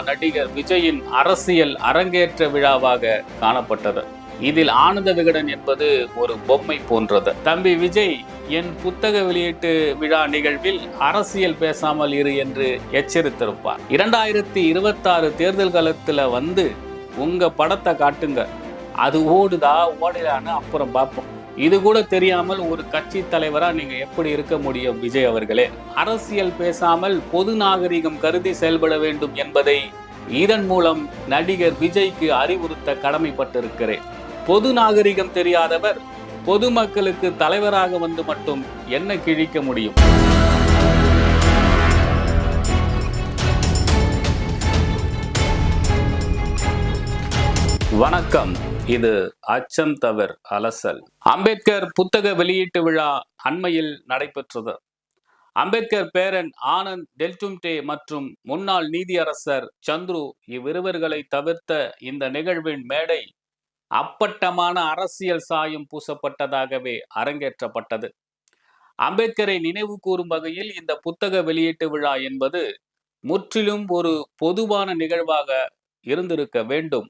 நடிகர் விஜயின் அரசியல் அரங்கேற்ற விழாவாக காணப்பட்டது. இதில் ஆனந்த விகடன் என்பது ஒரு பொம்மை போன்றது. தம்பி விஜய் என் புத்தக வெளியீட்டு விழா நிகழ்வில் அரசியல் பேசாமல் இரு என்று எச்சரித்திருப்பார். இரண்டாயிரத்தி இருபத்தாறு தேர்தல் காலத்தில் வந்து உங்கள் படத்தை காட்டுங்க. அது ஓடுதா ஓடலான்னு அப்புறம் பார்ப்போம். இது கூட தெரியாமல் ஒரு கட்சி தலைவராக நீங்கள் எப்படி இருக்க முடியும் விஜய் அவர்களே? அரசியல் பேசாமல் பொது நாகரிகம் கருதி செயல்பட வேண்டும் என்பதை இதன் மூலம் நடிகர் விஜய்க்கு அறிவுறுத்த கடமைப்பட்டிருக்கிறேன். பொது நாகரிகம் தெரியாதவர் பொதுமக்களுக்கு தலைவராக வந்து மட்டும் என்ன கிழிக்க முடியும்? வணக்கம். இது அச்சம் தவிர அலசல். அம்பேத்கர் புத்தக வெளியீட்டு விழா அண்மையில் நடைபெற்றது. அம்பேத்கர் பேரன் ஆனந்த் டெல்டும்டே மற்றும் முன்னாள் நீதியரசர் சந்துரு இவ்விருவர்களை தவிர்த்த இந்த நிகழ்வின் மேடை அப்பட்டமான அரசியல் சாயம் பூசப்பட்டதாகவே அரங்கேற்றப்பட்டது. அம்பேத்கரை நினைவு கூறும் வகையில் இந்த புத்தக வெளியீட்டு விழா என்பது முற்றிலும் ஒரு பொதுவான நிகழ்வாக இருந்திருக்க வேண்டும்.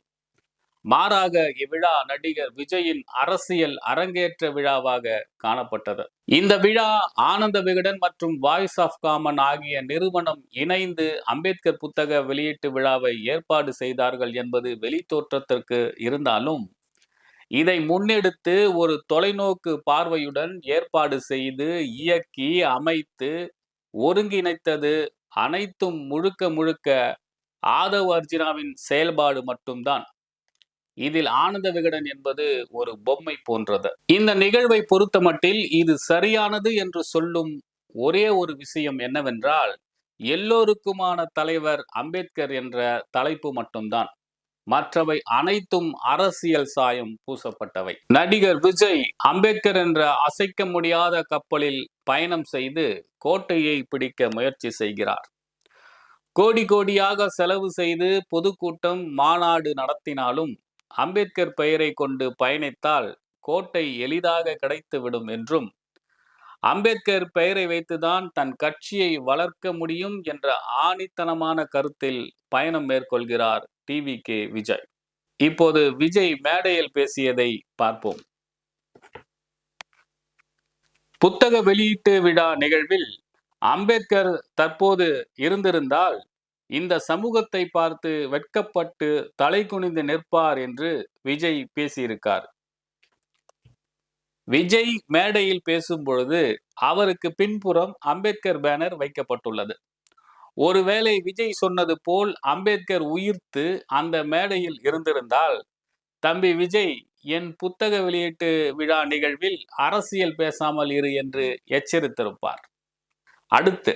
மாறாக இவ்விழா நடிகர் விஜயின் அரசியல் அரங்கேற்ற விழாவாக காணப்பட்டது. இந்த விழா ஆனந்த விகடன் மற்றும் வாய்ஸ் ஆஃப் காமன் ஆகிய நிறுவனம் இணைந்து அம்பேத்கர் புத்தக வெளியீட்டு விழாவை ஏற்பாடு செய்தார்கள் என்பது வெளித்தோற்றத்திற்கு இருந்தாலும் இதை முன்னெடுத்து ஒரு தொலைநோக்கு பார்வையுடன் ஏற்பாடு செய்து இயக்கி அமைத்து ஒருங்கிணைத்தது அனைத்தும் முழுக்க முழுக்க ஆதவ் அர்ஜுனாவின் செயல்பாடு மட்டும்தான். இதில் ஆனந்த விகடன் என்பது ஒரு பொம்மை போன்றது. இந்த நிகழ்வை பொறுத்தமட்டில் இது சரியானது என்று சொல்லும் ஒரே ஒரு விஷயம் என்னவென்றால் எல்லோருக்குமான தலைவர் அம்பேத்கர் என்ற தலைப்பு மட்டும்தான். மற்றவை அனைத்தும் அரசியல் சாயம் பூசப்பட்டவை. நடிகர் விஜய் அம்பேத்கர் என்ற அசைக்க முடியாத கப்பலில் பயணம் செய்து கோட்டையை பிடிக்க முயற்சி செய்கிறார். கோடி கோடியாக செலவு செய்து பொதுக்கூட்டம் மாநாடு நடத்தினாலும் அம்பேத்கர் பெயரை கொண்டு பயணித்தால் கோட்டை எளிதாக கிடைத்துவிடும் என்றும் அம்பேத்கர் பெயரை வைத்துதான் தன் கட்சியை வளர்க்க முடியும் என்ற ஆணித்தனமான கருத்தில் பயணம் மேற்கொள்கிறார் டிவி கே. விஜய். இப்போது விஜய் மேடையில் பேசியதை பார்ப்போம். புத்தக வெளியீட்டு விழா நிகழ்வில் அம்பேத்கர் தற்போது இருந்திருந்தால் இந்த சமூகத்தை பார்த்து வெட்கப்பட்டு தலை குனிந்து நிற்பார் என்று விஜய் பேசியிருக்கார். விஜய் மேடையில் பேசும் பொழுது அவருக்கு பின்புறம் அம்பேத்கர் பேனர் வைக்கப்பட்டுள்ளது. ஒருவேளை விஜய் சொன்னது போல் அம்பேத்கர் உயிர்த்து அந்த மேடையில் இருந்திருந்தால் தம்பி விஜய் என் புத்தக வெளியீட்டு விழா நிகழ்வில் அரசியல் பேசாமல் இரு என்று எச்சரித்திருப்பார். அடுத்து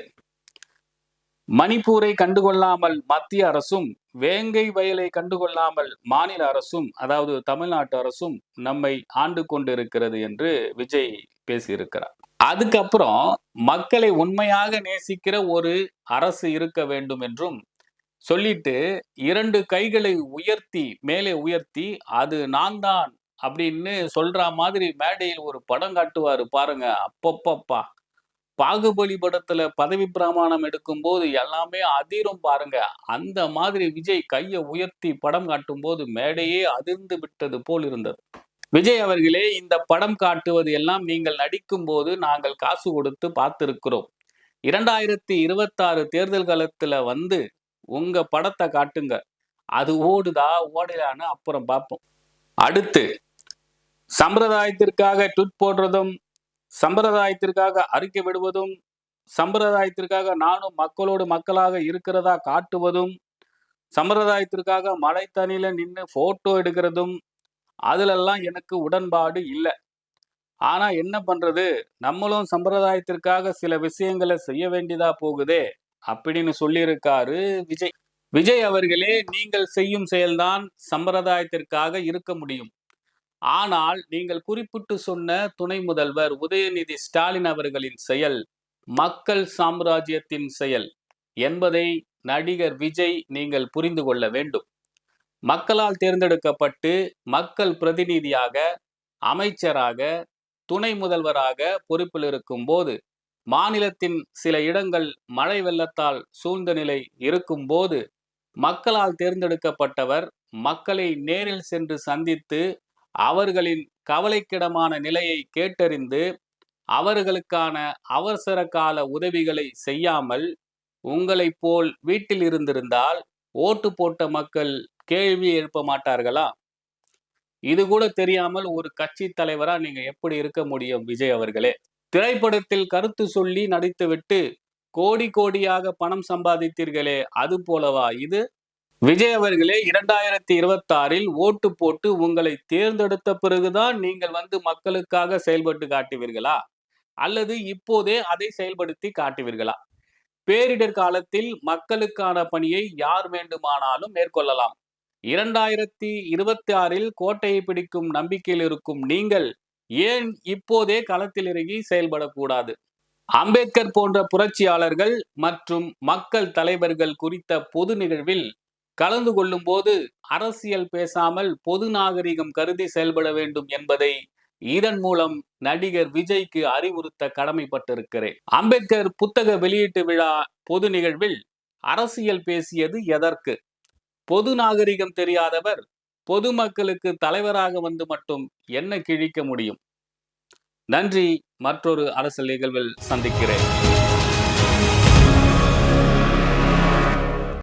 மணிப்பூரை கண்டுகொள்ளாமல் மத்திய அரசும் வேங்கை வயலை கண்டுகொள்ளாமல் மாநில அரசும் அதாவது தமிழ்நாட்டு அரசும் நம்மை ஆண்டு கொண்டிருக்கிறது என்று விஜய் பேசியிருக்கிறார். அதுக்கப்புறம் மக்களை உண்மையாக நேசிக்கிற ஒரு அரசு இருக்க வேண்டும் என்றும் சொல்லிட்டு இரண்டு கைகளை உயர்த்தி மேலே உயர்த்தி அது நான் தான் அப்படின்னு சொல்ற மாதிரி மேடையில் ஒரு படம் காட்டுவாரு பாருங்க அப்பப்பப்பா. பாகுபலி படத்துல பதவி பிரமாணம் எடுக்கும் போது எல்லாமே அதிரும் பாருங்க. அந்த மாதிரி விஜய் கையை உயர்த்தி படம் காட்டும் போது மேடையே அதிர்ந்து விட்டது போல் இருந்தது. விஜய் அவர்களே இந்த படம் காட்டுவது எல்லாம் நீங்கள் நடிக்கும் போது நாங்கள் காசு கொடுத்து பார்த்திருக்கிறோம். இரண்டாயிரத்தி இருபத்தாறு தேர்தல் காலத்துல வந்து உங்க படத்தை காட்டுங்க. அது ஓடுதா ஓடலான்னு அப்புறம் பார்ப்போம். அடுத்து சம்பிரதாயத்திற்காக ட்விட் போடுறதும் சம்பிரதாயத்திற்காக அறிக்கை விடுவதும் சம்பிரதாயத்திற்காக நானும் மக்களோடு மக்களாக இருக்கிறதா காட்டுவதும் சம்பிரதாயத்திற்காக மழை தண்ணியில் நின்று ஃபோட்டோ எடுக்கிறதும் அதிலெல்லாம் எனக்கு உடன்பாடு இல்லை. ஆனால் என்ன பண்ணுறது நம்மளும் சம்பிரதாயத்திற்காக சில விஷயங்களை செய்ய வேண்டியதா போகுதே அப்படின்னு சொல்லியிருக்காரு விஜய். விஜய் அவர்களே நீங்கள் செய்யும் செயல்தான் சம்பிரதாயத்திற்காக இருக்க முடியும். ஆனால் நீங்கள் குறிப்பிட்டு சொன்ன துணை முதல்வர் உதயநிதி ஸ்டாலின் அவர்களின் செயல் மக்கள் சாம்ராஜ்யத்தின் செயல் என்பதை நடிகர் விஜய் நீங்கள் புரிந்து கொள்ள வேண்டும். மக்களால் தேர்ந்தெடுக்கப்பட்டு மக்கள் பிரதிநிதியாக அமைச்சராக துணை முதல்வராக பொறுப்பில் இருக்கும் போது மாநிலத்தின் சில இடங்கள் மழை வெள்ளத்தால் சூழ்ந்த நிலை இருக்கும்போது மக்களால் தேர்ந்தெடுக்கப்பட்டவர் மக்களை நேரில் சென்று சந்தித்து அவர்களின் கவலைக்கிடமான நிலையை கேட்டறிந்து அவர்களுக்கான அவசர கால உதவிகளை செய்யாமல் உங்களைப் போல் வீட்டில் இருந்திருந்தால் ஓட்டு போட்ட மக்கள் கேள்வி எழுப்ப மாட்டார்களா? இது கூட தெரியாமல் ஒரு கட்சி தலைவரா நீங்க எப்படி இருக்க முடியும் விஜய் அவர்களே? திரைப்படத்தில் கருத்து சொல்லி நடித்துவிட்டு கோடி கோடியாக பணம் சம்பாதித்தீர்களே அது போலவா இது? விஜய் அவர்களே இரண்டாயிரத்தி இருபத்தி ஆறில் ஓட்டு போட்டு உங்களை தேர்ந்தெடுத்த பிறகுதான் நீங்கள் வந்து மக்களுக்காக செயல்பட்டு காட்டுவீர்களா? அல்லது இப்போதே அதை செயல்படுத்தி காட்டுவீர்களா? பேரிடர் காலத்தில் மக்களுக்கான பணியை யார் வேண்டுமானாலும் மேற்கொள்ளலாம். இரண்டாயிரத்தி இருபத்தி ஆறில் கோட்டையை பிடிக்கும் நம்பிக்கையில் இருக்கும் நீங்கள் ஏன் இப்போதே களத்தில் இறங்கி செயல்படக்கூடாது? அம்பேத்கர் போன்ற புரட்சியாளர்கள் மற்றும் மக்கள் தலைவர்கள் குறித்த பொது நிகழ்வில் கலந்து கொள்ளும் போது அரசியல் பேசாமல் பொது நாகரிகம் கருதி செயல்பட வேண்டும் என்பதை இதன் மூலம் நடிகர் விஜய்க்கு அறிவுறுத்த கடமைப்பட்டிருக்கிறேன். அம்பேத்கர் புத்தக வெளியீட்டு விழா பொது நிகழ்வில் அரசியல் பேசியது எதற்கு? பொது நாகரிகம் தெரியாதவர் பொதுமக்களுக்கு தலைவராக வந்து மட்டும் என்ன கிழிக்க முடியும்? நன்றி மற்றொரு அரசியல் நிகழ்வில் சந்திக்கிறேன்.